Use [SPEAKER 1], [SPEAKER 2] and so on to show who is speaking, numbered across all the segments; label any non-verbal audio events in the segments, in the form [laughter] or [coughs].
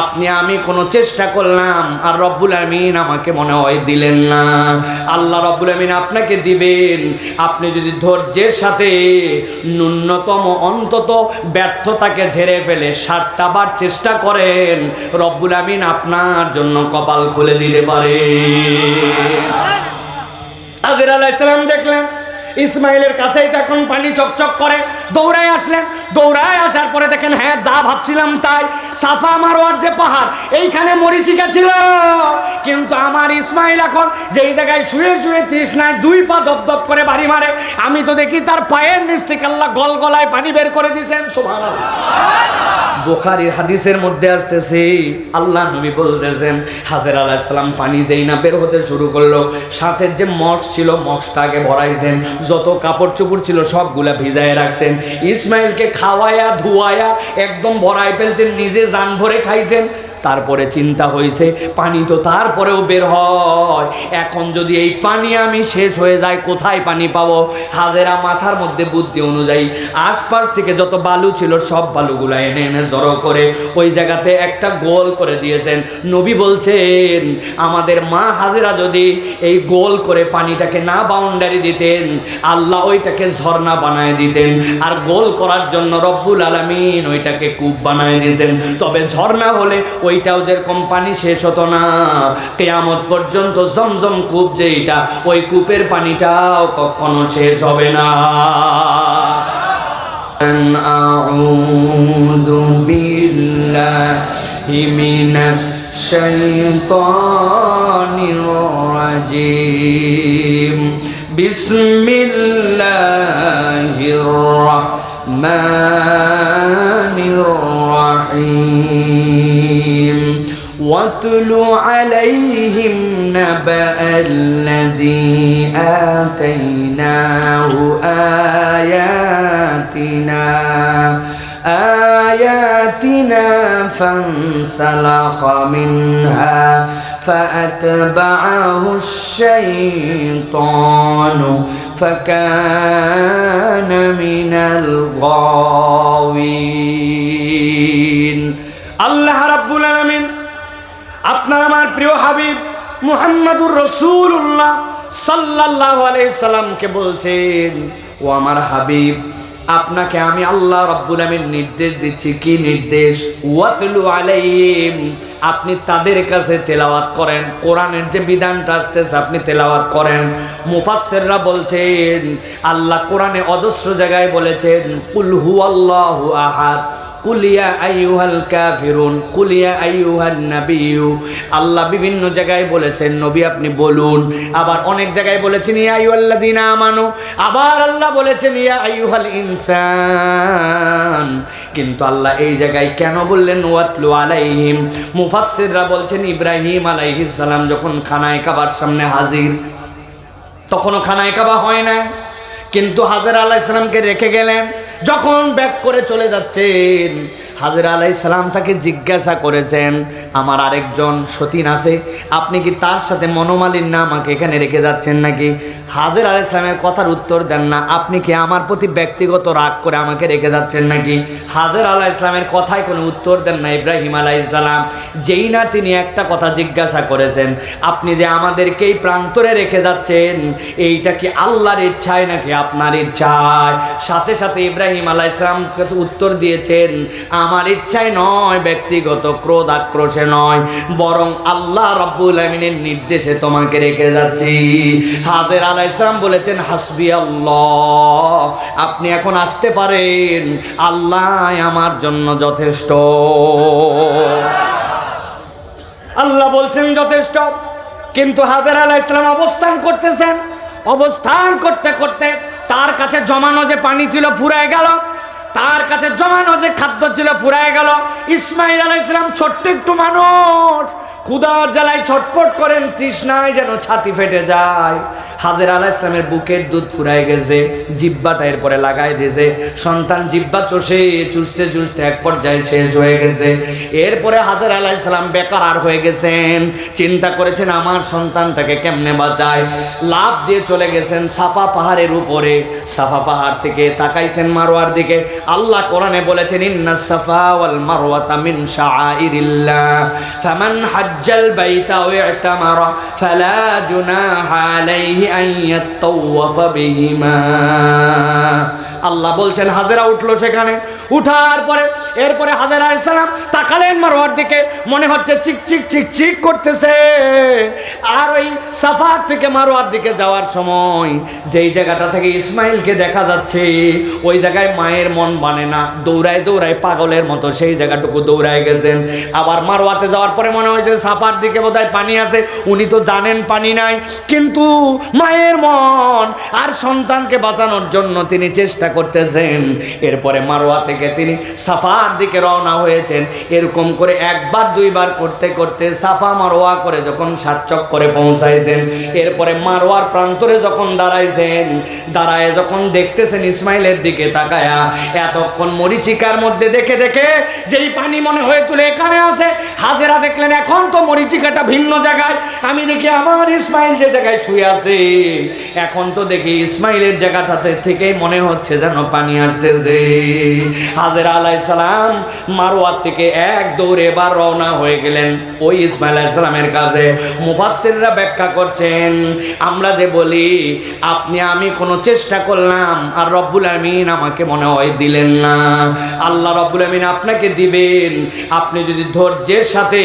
[SPEAKER 1] আপনি, আমি কোনো চেষ্টা করলাম আর রব্বুল আমিন আমাকে মনে হয় দিলেন না। আল্লাহ রব্বুল আমিন আপনাকে দিবেন। আপনি যদি ধৈর্যের সাথে ন্যূনতম অন্তত ব্যর্থতাকে ঝেড়ে ফেলে ষাটটা বার চেষ্টা করেন, রব্বুল আমিন আপনার জন্য কপাল খুলে দিতে পারে। আজের আলাইসালাম দেখলেন ইসমাইলের কাছেই তখন পানি চকচক করে। দৌড়ায় আসলেন। দৌড়ায় আসার পরে দেখেন হ্যাঁ যা ভাবছিলাম তাই। সাফা মারোয়ার যে পাহাড়, এইখানে মরিচিকা ছিল। কিন্তু আমার ইসমাইল এখন যেই জায়গায় শুয়ে শুয়ে তৃষ্ণায় দুই পা দপ দপ করে বাড়ি মারে, আমি তো দেখি তার পায়ের নিচ থেকে আল্লাহ গল গলায় পানি বের করে দিয়েছেন। সুবহানাল্লাহ। বোখারির হাদিসের মধ্যে আসতেছে, আল্লাহ নবী বলতেছেন, হাজের আলাহিসাল্লাম পানি যেই না বের হতে শুরু করল, সাথে যে মঠ ছিল মঠটাকে ভরাইছেন। যত কাপড় চোপড় ছিল সবগুলা ভিজায় রাখছেন। ইসমাইলকে খাওয়ায়া ধুয়ায়া একদম ভরাই ফেলছেন, নিজে জান ভরে খাইছেন। তারপরে চিন্তা হয়েছে পানি তো তারপরেও বের হয়। এখন যদি এই পানি আমি শেষ হয়ে যায়, কোথায় পানি পাবো? হাজেরা মাথার মধ্যে বুদ্ধি অনুযায়ী আশপাশ থেকে যত বালু ছিল, সব বালুগুলা এনে এনে জড়ো করে ওই জায়গাতে একটা গোল করে দিয়েছেন। নবী বলছেন, আমাদের মা হাজেরা যদি এই গোল করে পানিটাকে না বাউন্ডারি দিতেন, আল্লাহ ওইটাকে ঝর্ণা বানায় দিতেন। আর গোল করার জন্য রব্বুল আলমিন ওইটাকে কূপ বানায় দিয়েছেন। তবে ঝর্ণা হলে ওইটাও যেরকম পানি শেষ হতো না কেয়ামত পর্যন্ত জমজম কূপ যেইটা ওই কূপের পানিটাও কখনো শেষ হবে না أعوذ بالله من الشيطان الرجيم بسم الله الرحمن الرحيم واتل عليهم نبأ الذي آتيناه آياتنا. آياتنا فانسلخ منها فأتبعه الشيطان فكان من الغاوين. الله رب العالمين আপনার আমার প্রিয় হাবিব মুহাম্মাদুর রসুল্লাহ আলাইহি সাল্লামকে বলছেন, ও আমার হাবিব, আপনাকে আমি আল্লাহ রাব্বুল আমিন নির্দেশ দিচ্ছি। কি নির্দেশ? ওয়াতলু আলাইহিম, আপনি তাদের কাছে তেলাওয়াত করেন। কোরআনের যে বিধানটা আসতেছে, আপনি তেলাওয়াত করেন। মুফাসসিররা বলছেন, আল্লাহ কোরআনে অজস্র জায়গায় বলেছেন, কুল হুয়াল্লাহু আহাদ। কুলিয়া আইয়ুহাল কাফিরুন, কুলিয়া আইয়ুহান নাবিয়্যু। আল্লাহ বিভিন্ন জায়গায় বলেছেন, নবী আপনি বলুন। আবার অনেক জায়গায় বলেছেন, ইয়া আইয়ুহাল্লাযিনা আমানু। আবার আল্লাহ বলেছেন, ইয়া আইয়ুহাল ইনসান। কিন্তু আল্লাহ এই জায়গায় কেন বললেন, ওয়াতলু আলাইহিম? মুফাসসিররা বলছেন, ইব্রাহিম আলাইহিস সালাম যখন খানায় কাবার সামনে হাজির, তখনও খানায় কাবা হয় না কিন্তু হাজার আলাহ ইসলামকে রেখে গেলেন। যখন ব্যাক করে চলে যাচ্ছেন, হাজির আলাই সালাম তাকে জিজ্ঞাসা করেছেন, আমার আরেকজন সতীন আছে, আপনি কি তার সাথে মনোমালিন্য আমাকে এখানে রেখে যাচ্ছেন নাকি? হাজির আলাই সালামের কথার উত্তর দেন না, আপনি কি আমার প্রতি ব্যক্তিগত রাগ করে আমাকে রেখে যাচ্ছেন নাকি? হাজির আলাহ ইসলামের কথায় কোনো উত্তর দেন না ইব্রাহিম আলাহ ইসলাম যেই না তিনি একটা কথা জিজ্ঞাসা করেছেন, আপনি যে আমাদেরকে এই প্রান্তরে রেখে যাচ্ছেন, এইটা কি আল্লাহর ইচ্ছায় নাকি আপনার ইচ্ছায়? সাথে সাথে ইব্রাহিম আলাহ ইসলাম উত্তর দিয়েছেন, আমার ইচ্ছায় নয়, ব্যক্তিগত ক্রোধ আক্রোশে নয়, বরং আল্লাহ রব্বুল আমিনের নির্দেশে তোমাকে রেখে যাচ্ছি। হাজের আলাহ ইসলাম বলেছেন, হাসবি আল্লাহ, আপনি এখন আসতে পারেন, আল্লাহ আমার জন্য যথেষ্ট। আল্লাহ বলছেন, যথেষ্ট। কিন্তু হাজার আলাহ ইসলাম অবস্থান করতেছেন, অবস্থান করতে করতে তার কাছে জমানো যে পানি ছিল ফুরায় গেল, তার কাছে জমানো যে খাদ্য ছিল ফুরায় গেল। ইসমাইল আলাইসলাম ছোট্ট একটু মানুষ। ক্ষুদার জ্বালায় ছটফট করেন, তৃষ্ণায় যেন ছাতি ফেটে যায়। হাজের আলাহ ইসলামের বুকের দুধ ফুরাই গেছে, জিব্বাটা এরপরে লাগাই দিয়েছে। সন্তান জিব্বা চষে, চুষতে চুষতে এক পর্যায়ে শেষ হয়ে গেছে। এরপরে হাজার আলাহ ইসলাম বেকার আর হয়ে গেছেন। চিন্তা করেছেন, আমার সন্তানটাকে কেমনে বাঁচায়? লাভ দিয়ে চলে গেছেন সাফা পাহাড়ের উপরে। সাফা পাহাড় থেকে তাকাইছেন মারোয়ার দিকে। আল্লাহ কোরআনে বলেছেন ইন্না সাফা ওয়াল মারওয়াতা মিন শাআইরিল্লাহ। ফামান হাজ্জাল বাইতা ওয়া ইতামারা ফালা জুনাহা আলাইহি আন ইয়াতাওয়াফা বিহিমা আল্লাহ বলছেন, হাজেরা উঠল সেখানে। উঠার পরে, এরপরে হাজেরা ইসলাম তাকালেন মারোয়ার দিকে, মনে হচ্ছে চিক চিক চিক চিক করতেছে। আর ওই সাফার থেকে মারোয়ার দিকে যাওয়ার সময় যেই জায়গাটা থেকে ইসমাইলকে দেখা যাচ্ছে, ওই জায়গায় মায়ের মন মানে না। দৌড়ায় দৌড়ায় পাগলের মতো সেই জায়গাটুকু দৌড়ায় গেছেন। আবার মারোয়াতে যাওয়ার পরে মনে হয়েছে সাফার দিকে বোধহয় পানি আছে, উনি তো জানেন পানি নাই। কিন্তু মায়ের মন আর সন্তানকে বাঁচানোর জন্য তিনি চেষ্টা করতেছেন। এরপরে মারোয়া থেকে তিনি সাফার দিকে রওনা হয়েছেন। এরকম করে একবার, দুইবার করতে করতে সাফা মারোয়া করে যখন সাতচক করে পৌঁছাইছেন, এরপরে মারোয়ার প্রান্তরে যখন দাঁড়াইছেন, দাঁড়ায় যখন দেখতেছেন ইসমাইলের দিকে তাকায়া, এতক্ষণ মরিচিকার মধ্যে দেখে দেখে যেই পানি মনে হয়েছিল এখানে আছে, হাজেরা দেখলেন, এখন তো মরিচিকাটা ভিন্ন জায়গায়। আমি দেখি আমার ইসমাইল যে জায়গায় শুয়ে আছে। এখন তো দেখি ইসমাইলের জায়গাটাতে থেকেই মনে হচ্ছে যেন পানি আসতেছে। হাজেরা আলাই সালাম মারোয়ার থেকে এক দৌড়ে এবার রওনা হয়ে গেলেন ওই ইসমাইল আলাইসালামের কাছে। মুফাসসিররা ব্যাখ্যা করছেন, আমরা যে বলি, আপনি আমি কোনো চেষ্টা করলাম আর রব্বুল আমিন আমাকে মনে হয় দিলেন না। আল্লাহ রব্বুল আমিন আপনাকে দিবেন। আপনি যদি ধৈর্যের সাথে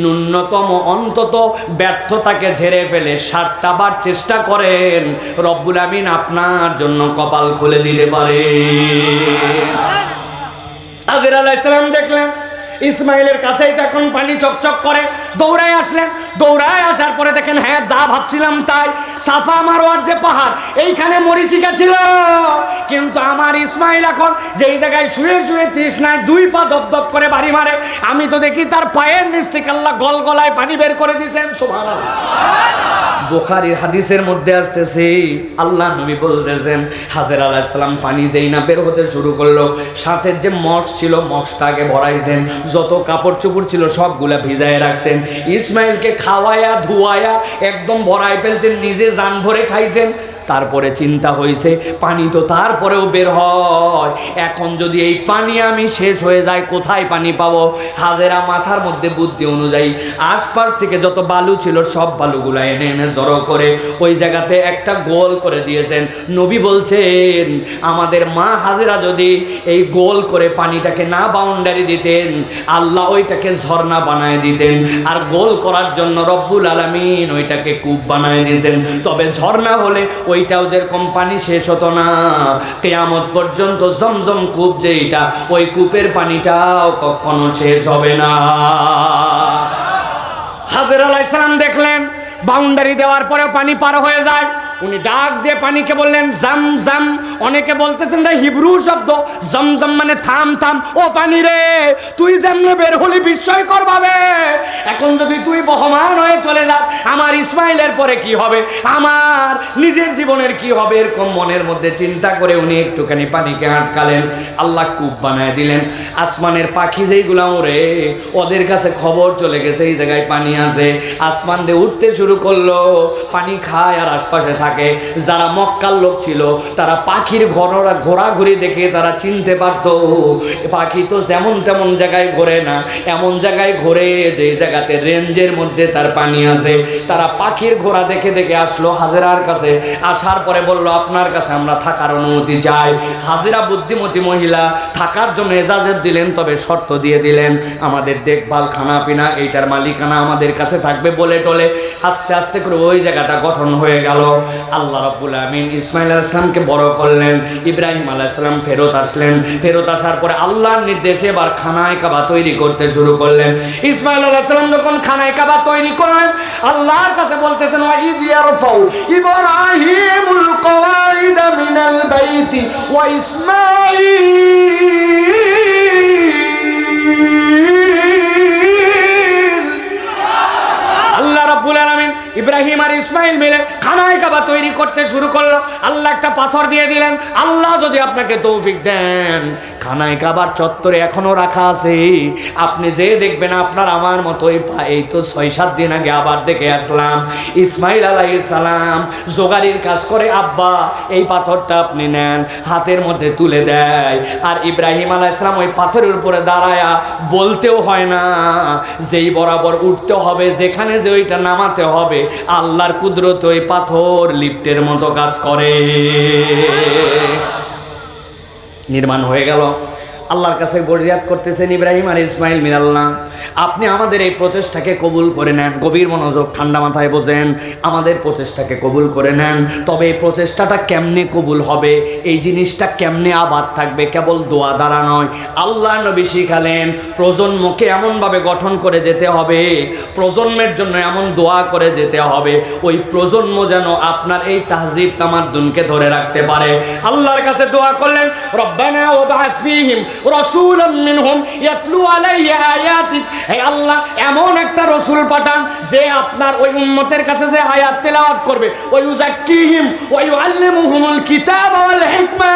[SPEAKER 1] ন্যূনতম অন্তত ব্যর্থতাকে ঝেড়ে ফেলে ষাটটা বার চেষ্টা করেন, রব্বুল আমিন আপনার জন্য কপাল খুলে দিতে পারে। আজের আলাইসালাম দেখলেন ইসমাইলের কাছেই তখন পানি চকচক করে দৌড়ায় আসলেন। দৌড়ায় আসার পরে দেখেন হ্যাঁ যা ভাবছিলাম তাই। সাফা মারোয়ার যে পাহাড়, এইখানে মরিচিকা ছিল। কিন্তু আমার ইসমাইল এখন যেই জায়গায় শুয়ে শুয়ে তৃষ্ণায় দুই পা দপ দপ করে বাড়ি মারে, আমি তো দেখি তার পায়ের নিচ থেকে আল্লাহ গল গলায় পানি বের করে দিয়েছেন। বোখারির হাদিসের মধ্যে আসতেছে, আল্লাহ নবী বলতেছেন, হাজের আলাহিসাল্লাম পানি যেই না বের হতে শুরু করল, সাথে যে মঠ ছিল মঠটা আগে ভরাইছেন, যত কাপড় চোপড় ছিল সবগুলা ভিজায় রাখছেন ইসমাইলকে খাওয়ায়া ধুয়ায়া একদম ভরাই ফেলছেন নিজে জান ভরে খাইছেন। তারপরে চিন্তা হয়েছে পানি তো তারপরেও বের হয়। এখন যদি এই পানি আমি শেষ হয়ে যায়, কোথায় পানি পাবো? হাজেরা মাথার মধ্যে বুদ্ধি অনুযায়ী আশপাশ থেকে যত বালু ছিল, সব বালুগুলা এনে এনে জড়ো করে ওই জায়গাতে একটা গোল করে দিয়েছেন। নবী বলছেন, আমাদের মা হাজেরা যদি এই গোল করে পানিটাকে না বাউন্ডারি দিতেন, আল্লাহ ওইটাকে ঝর্ণা বানায় দিতেন। আর গোল করার জন্য রব্বুল আলমিন ওইটাকে কূপ বানায় দিয়েছেন। তবে ঝর্ণা হলে ওইটাও যেরকম পানি শেষ হতো না। কেয়ামত পর্যন্ত জমজম কূপ যেইটা, ওই কূপের পানিটাও কখনো শেষ হবে না। হাজার আলাইসালাম দেখলেন, বাউন্ডারি দেওয়ার পরেও পানি পার হয়ে যায়। উনি ডাক দিয়ে পানিকে বললেন, জাম জাম। অনেকে বলতেছেন রে, হিব্রু শব্দ। জমজম মানে থাম থাম। ও পানি রে, তুই যেমনে বের হলি বিস্ময়কর ভাবে। এখন যদি তুই বহমান হয়ে চলে যা, আমার ইসমাইলের পরে কি হবে? আমার নিজের জীবনের কি হবে? এরকম মনের মধ্যে চিন্তা করে উনি একটুখানি পানিকে আটকালেন। আল্লাহ কূপ বানায় দিলেন। আসমানের পাখি যেইগুলা ওরে, ওদের কাছে খবর চলে গেছে, এই জায়গায় পানি আছে। আসমান দিয়ে উঠতে শুরু করল, পানি খায় আর আশপাশে থাকে যারা মক্কার লোক ছিল, তারা পাখির ঘোরা ঘোরাঘুরি দেখে তারা চিনতে পারত পাখি তো যেমন তেমন জায়গায় ঘোরে না, এমন জায়গায় ঘোরে যে জায়গাতে রেঞ্জের মধ্যে তার পানি আছে। তারা পাখির ঘোড়া দেখে দেখে আসলো হাজেরার কাছে। আসার পরে বলল, আপনার কাছে আমরা থাকার অনুমতি চাই। হাজিরা বুদ্ধিমতী মহিলা থাকার জন্য এজাজত দিলেন, তবে শর্ত দিয়ে দিলেন, আমাদের দেখভাল খানা পিনা এইটার মালিকানা আমাদের কাছে থাকবে বলে টলে। আস্তে আস্তে করে ওই জায়গাটা গঠন হয়ে গেল। আল্লাহ রাব্বুল আমিন ইসমাইল আলাইসালামকে বড় করলেন, ইব্রাহিম আলাইসালাম ফেরত আসলেন। ফেরত আসার পরে আল্লাহর নির্দেশে এবার খানায় কাবা তৈরি করতে শুরু করলেন। ইসমাইল আলাইসালাম যখন খানায় কাবা তৈরি করলেন আল্লাহর কাছে বলতেছেন ওয়া ইদ ইয়ারফাউ ইব্রাহিমুল কওয়াইদা মিনাল বাইতি ওয়া ইসমাঈল ইব্রাহিম আর ইসমাইল মিলে খানায় কাবা তৈরি করতে শুরু করল। আল্লাহ একটা পাথর দিয়ে দিলেন। আল্লাহ যদি আপনাকে তৌফিক দেন খানায় কাবার চত্বরে এখনও রাখা আছে। আপনি যে দেখবেন আপনার আমার মতো এই তো ছয়, সাত দিন আগে আবার দেখে আসলাম। ইসমাইল আলাই সালাম জোগাড়ির কাজ করে, আব্বা, এই পাথরটা আপনি নেন, হাতের মধ্যে তুলে দেয়। আর ইব্রাহিম আলাহ ইসলাম ওই পাথরের উপরে দাঁড়ায়া বলতেও হয় না। যেই বরাবর উঠতে হবে, যেখানে যে ওইটা নামাতে হবে, আল্লাহর কুদরত ওই পাথর লিফটের মতো কাজ করে। নির্মাণ হয়ে গেল। আল্লাহর কাছে বরিয়াত করতেছেন ইব্রাহিম আর ইসমাইল মিলাল্লাহ আপনি আমাদের এই প্রচেষ্টাকে কবুল করে নেন। গভীর মনোযোগ ঠান্ডা মাথায় বোঝেন, আমাদের প্রচেষ্টাকে কবুল করে নেন। তবে এই প্রচেষ্টাটা কেমনে কবুল হবে? এই জিনিসটা কেমনে আবাদ থাকবে? কেবল দোয়া দ্বারা নয়। আল্লাহ নবী শিখালেন, প্রজন্মকে এমনভাবে গঠন করে যেতে হবে, প্রজন্মের জন্য এমন দোয়া করে যেতে হবে, ওই প্রজন্ম যেন আপনার এই তাহজিব তামাদ্দুনকে ধরে রাখতে পারে। আল্লাহর কাছে দোয়া করলেন, রব্বানা ফীহিম রাসূলাম মিনহুম ইয়াতলু আলাইহি আয়াতিক হে আল্লাহ, এমন একটা রসুল পাঠান যে আপনার ওই উম্মতের কাছে যে আয়াত তেলাওয়াত করবে। ওই উযাক্কিহিম ওয়া ইউআল্লিমুহুমুল কিতাব ওয়াল হিকমা।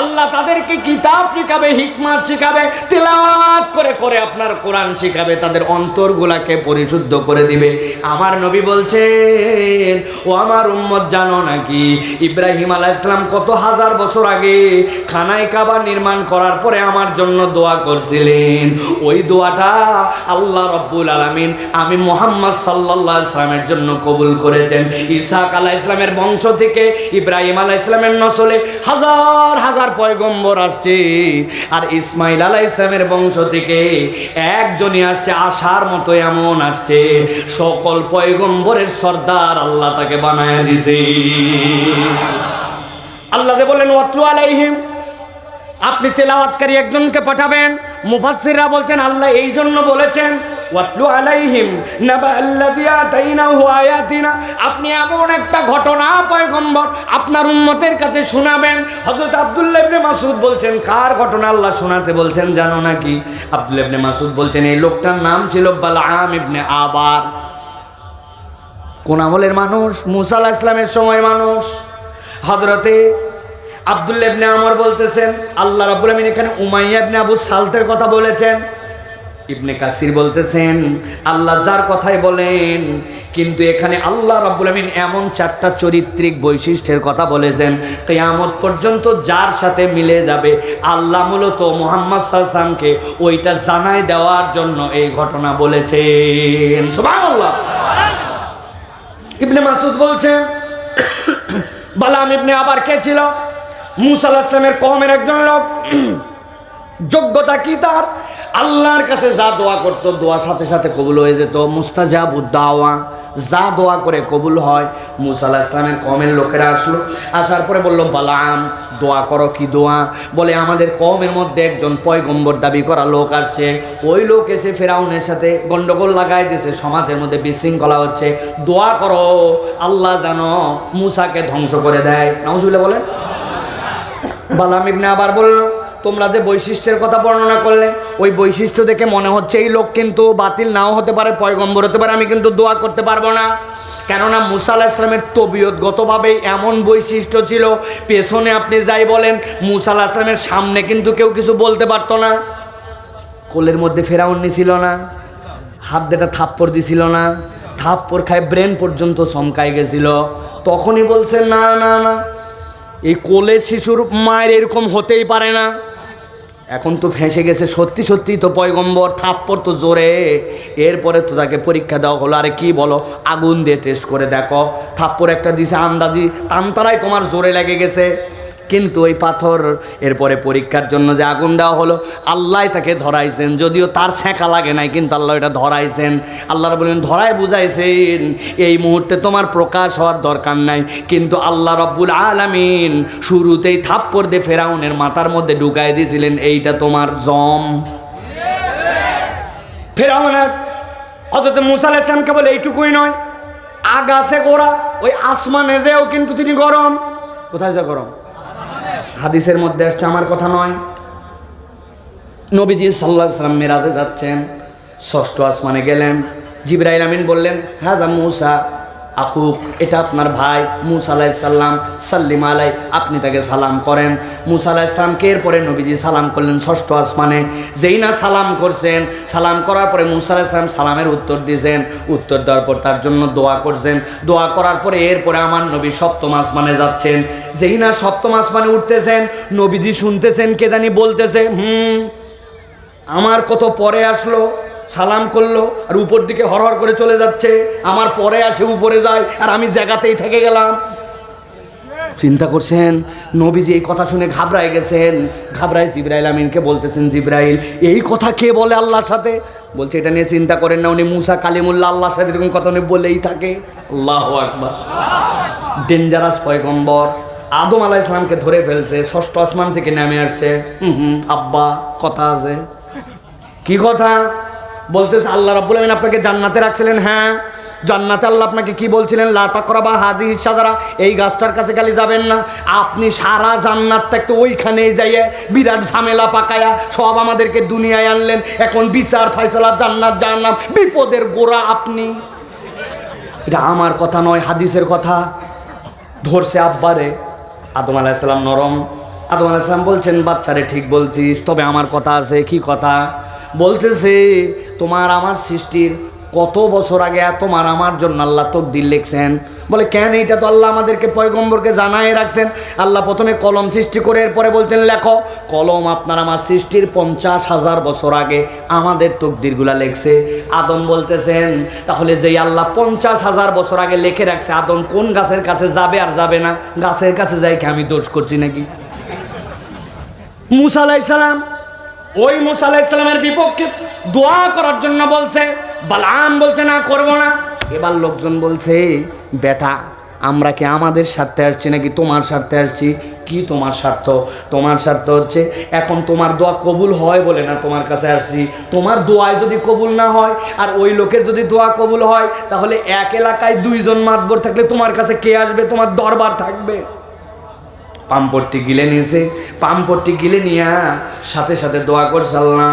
[SPEAKER 1] আল্লাহ তাদেরকে কিতাব শিখাবে, হিকমাত শিখাবে, তেলাওয়াত করে করে আপনার কোরআন শিখাবে, তাদের অন্তরগুলাকে পরিশুদ্ধ করে দিবে। আমার নবী বলছেন, ও আমার উম্মত, জানো নাকি ইব্রাহিম আলাহ ইসলাম কত হাজার বছর আগে খানায় কাবা নির্মাণ করার পরে আমার জন্য দোয়া করছিলেন। ওই দোয়াটা আল্লাহ রব্বুল আলামিন আমি মোহাম্মদ আলাইহি ইসলামের জন্য কবুল করেছেন। ইসাক আলাহ ইসলামের বংশ থেকে ইব্রাহিম আলাহ ইসলামের নসলে হাজার হাজার পয়গম্বর আসছে। আর ইসমাইল আলাহ ইসলামের বংশ থেকে একজনই আসছে আসার মতো এমন আসছে। সকল পয়গম্বরের সর্দার আল্লাহ তাকে বানায় দিছে। আল্লাহ যে বললেন, ওয়াতলু আলাইহিম। আপনি তেলাওয়াতকারী একজনকে পাঠাবেন, মুফাসসিররা বলছেন, আল্লাহ এই জন্য বলেছেন, ওয়াতলু আলাইহিম আয়াতিনা। আপনি এমন একটা ঘটনা, পয়গম্বর, আপনার উম্মতের কাছে শোনাবেন। হযরত আব্দুল্লাহ ইবনে মাসউদ বলছেন, কার ঘটনা আল্লাহ শোনাতে বলছেন, জানো নাকি? আব্দুল্লাহ ইবনে মাসউদ বলছেন, এই লোকটার নাম ছিল বালআম ইবনে আবার। কোন আমলের মানুষ, মুসা আলাহ ইসলামের সময় মানুষ হজরতে আবদুল্লাহ ইবনে আমর বলতেছেন, আল্লাহ রাব্বুল আমিন এখানে উমাইয়া ইবনে আবু সালতের কথা বলেছেন। ইবনে কাসির বলতেছেন, আল্লাহ যার কথাই বলেন, কিন্তু এখানে আল্লাহ রাব্বুল আমিন এমন চারটা চরিত্রিক বৈশিষ্ট্যের কথা বলেছেন, কিয়ামত পর্যন্ত যার সাথে মিলে যাবে, আল্লাহ মূলত মোহাম্মদ সাল্লামকে ওইটা জানাই দেওয়ার জন্য এই ঘটনা বলেছেন। সুবহানাল্লাহ। ইবনে মাসুদ বলছেন, [coughs] বালাম ইবনে আবার কে ছিল? মুসা আলাহিস কমের একজন লোক। [clears throat] যোগ্যতা কি তার? আল্লাহর কাছে যা দোয়া করতো, দোয়া সাথে সাথে কবুল হয়ে যেত। মুস্তাজাবুদ দাওয়া, যা দোয়া করে কবুল হয়, মুসা আলাহ ইসলামের কমের লোকেরা আসলো। আসার পরে বলল, বালাম, দোয়া করো কি দোয়া? বলে, আমাদের কমের মধ্যে একজন পয়গম্বর দাবি করা লোক আসছে। ওই লোক এসে ফেরাউনের সাথে গন্ডগোল লাগাই দিয়েছে সমাজের মধ্যে বিশৃঙ্খলা হচ্ছে। দোয়া করো, আল্লাহ জানো মুসাকে ধ্বংস করে দেয়। নাউজুবিল্লাহ বলে বালাম ইবনে আবার বলল, তোমরা যে বৈশিষ্ট্যের কথা বর্ণনা করলে, ওই বৈশিষ্ট্য দেখে মনে হচ্ছে এই লোক কিন্তু বাতিল নাও হতে পারে, পয়গম্বর হতে পারে, আমি কিন্তু দোয়া করতে পারব না। কেননা মুসা আলাহ ইসলামের তবিয়তগতভাবে এমন বৈশিষ্ট্য ছিল, পেছনে আপনি যাই বলেন, মুসা আলাহ ইসলামের সামনে কিন্তু কেউ কিছু বলতে পারতো না। কোলের মধ্যে ফেরাউন্নি ছিল না, হাত দেটা থাপ্পড় দিছিল না, থাপ্পড় খায় ব্রেন পর্যন্ত চমকাই গেছিল। তখনই বলছেন না না না এই কোলে শিশুর মায়ের এরকম হতেই পারে না। এখন তো ফেঁসে গেছে, সত্যি সত্যি তো পয়গম্বর, থাপ্পড় তো জোরে। এরপরে তো তাকে পরীক্ষা দেওয়া হলো। আরে কি বলো, আগুন দিয়ে টেস্ট করে দেখো। থাপ্পড় একটা দিছে আন্দাজি তান্তারাই তোমার জোরে লেগে গেছে। কিন্তু ওই পাথর এরপরে পরীক্ষার জন্য যে আগুন দেওয়া হলো, আল্লাহ তাকে ধরাইছেন। যদিও তার ছ্যাঁকা লাগে নাই, কিন্তু আল্লাহ এটা ধরাইছেন। আল্লাহ বললেন ধরাই বুঝাইছেন, এই মুহূর্তে তোমার প্রকাশ হওয়ার দরকার নাই। কিন্তু আল্লাহ রব্বুল আলামিন শুরুতেই থাপ্পড় দিয়ে ফেরাউনের মাথার মধ্যে ঢুকাই দিয়েছিলেন, এইটা তোমার জম। ফেরাউনের অথচ মুসা আলাইসলামকে বলে, এইটুকুই নয়, আগাছে গোড়া, ওই আসমানে যেও কিন্তু তিনি গরম। কোথায় যা গরম? হাদিসের মধ্যে আসছে, আমার কথা নয়। নবীজি সাল্লাহ সাল্লাম মেরাজে যাচ্ছেন, ষষ্ঠ আসমানে গেলেন। জিব্রাইল আমিন বললেন হ্যাঁ মুসা। আকুব, এটা আপনার ভাই মুসা আলাইসাল্লাম সাল্লিম আলাই, আপনি তাকে সালাম করেন। মুসা আলাইসাল্লামকে এরপরে নবীজি সালাম করলেন ষষ্ঠ আসমানে। যেই না সালাম করছেন, সালাম করার পরে মুসা আলাইসাল্লাম সালামের উত্তর দিয়েছেন। উত্তর দেওয়ার পর তার জন্য দোয়া করছেন। দোয়া করার পরে এরপরে আমার নবী সপ্তম আসমানে যাচ্ছেন। যেই না সপ্তম আসমানে উঠতেছেন, নবীজি শুনতেছেন, কে জানি বলতেছে, হুম, আমার কত পরে আসলো? সালাম করল আর উপর দিকে হরহর করে চলে যাচ্ছে। আমার পরে আসে, উপরে যায়, আর আমি জায়গাতেই থেকে গেলাম। চিন্তা করছেন, নবীজি এই কথা শুনে ঘাবড়ায় গেছেন। ঘাবড়ায় জিব্রাইল আমিনকে বলতেছেন, জিব্রাইল, এই কথা কে বলে আল্লাহর সাথে? বলছে, এটা নিয়ে চিন্তা করেন না, উনি মুসা কালিমুল্লাহ আল্লাহর সাথে এরকম কথা উনি বলেই থাকে। আল্লাহ আকবার। ডেঞ্জারাস পয়গম্বর। আদম আলাহ ইসলামকে ধরে ফেলছে, ষষ্ঠ আসমান থেকে নেমে আসছে। হুম হুম, আব্বা, কথা আছে। কি কথা? বলতেছে, আল্লাহ রাব্বুল আমিন আপনাকে জান্নাতে রাখছিলেন। হ্যাঁ জান্নাতে আল্লাহ আপনাকে কি বলছিলেন? লা তাকরাবা হাদিস সাদারা এই গাছটার কাছে খালি যাবেন না। আপনি সারা জান্নাত থাকতে ওইখানে যাইয়ে বিরাট ঝামেলা পাকায়া সব আমাদেরকে দুনিয়ায় আনলেন। এখন বিচার ফয়সালা, জান্নাত জান্নাম বিপদের গোড়া আপনি। এটা আমার কথা নয়, হাদিসের কথা। ধরছে আব্বারে, আদম আলাইসালাম নরম। আদম আলাইসালাম বলছেন, বাচ্চারে ঠিক বলছিস, তবে আমার কথা আছে, কি কথা? বলতেছে, তোমার আমার সৃষ্টির কত বছর আগে তোমার আমার জন্য আল্লাহ তকদির লিখছেন? বলে, কেন? এটা তো আল্লাহ আমাদেরকে পয়গম্বরকে জানাই রাখছেন। আল্লাহ প্রথমে কলম সৃষ্টি করে এরপরে বলছেন, লেখো। কলম আপনার আমার সৃষ্টির পঞ্চাশ হাজার বছর আগে আমাদের তকদিরগুলা লেখছে। আদম বলতেছেন, তাহলে যেই আল্লাহ পঞ্চাশ হাজার বছর আগে লিখে রাখছে, আদম কোন গাছের কাছে যাবে আর যাবে না? গাছের কাছে যাই কি আমি দোষ করছি নাকি? মুসা আলাইসালাম ওই মুসা আলাইসালামের বিপক্ষে দোয়া করার জন্য বলছে বালাম বলছে না, করব না। এবার লোকজন বলছে, বেটা, আমরা কি আমাদের স্বার্থে আসছি নাকি তোমার স্বার্থে আসছি? কি তোমার স্বার্থ? তোমার স্বার্থ হচ্ছে, এখন তোমার দোয়া কবুল হয় বলে না তোমার কাছে আসছি। তোমার দোয়ায় যদি কবুল না হয় আর ওই লোকের যদি দোয়া কবুল হয়, তাহলে এক এলাকায় দুইজন মাতবর থাকলে তোমার কাছে কে আসবে? তোমার দরবার থাকবে। পাম্পটটি গিলে নিয়েছে পাম্পটটি গিলে নিয়া সাথে সাথে দোয়া করছে আল্লাহ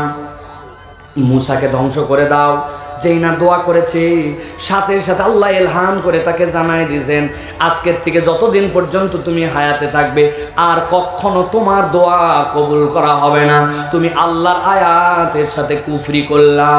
[SPEAKER 1] মুসাকে ধ্বংস করে দাও, যেই না দোয়া করেছে, সাথে সাথে আল্লাহ এলহাম করে তাকে জানাই দিয়েছেন আজকের থেকে যতদিন পর্যন্ত তুমি হায়াতে থাকবে, আর কখনো তোমার দোয়া কবুল করা হবে না। তুমি আল্লাহর আয়াতের সাথে কুফরি করলা।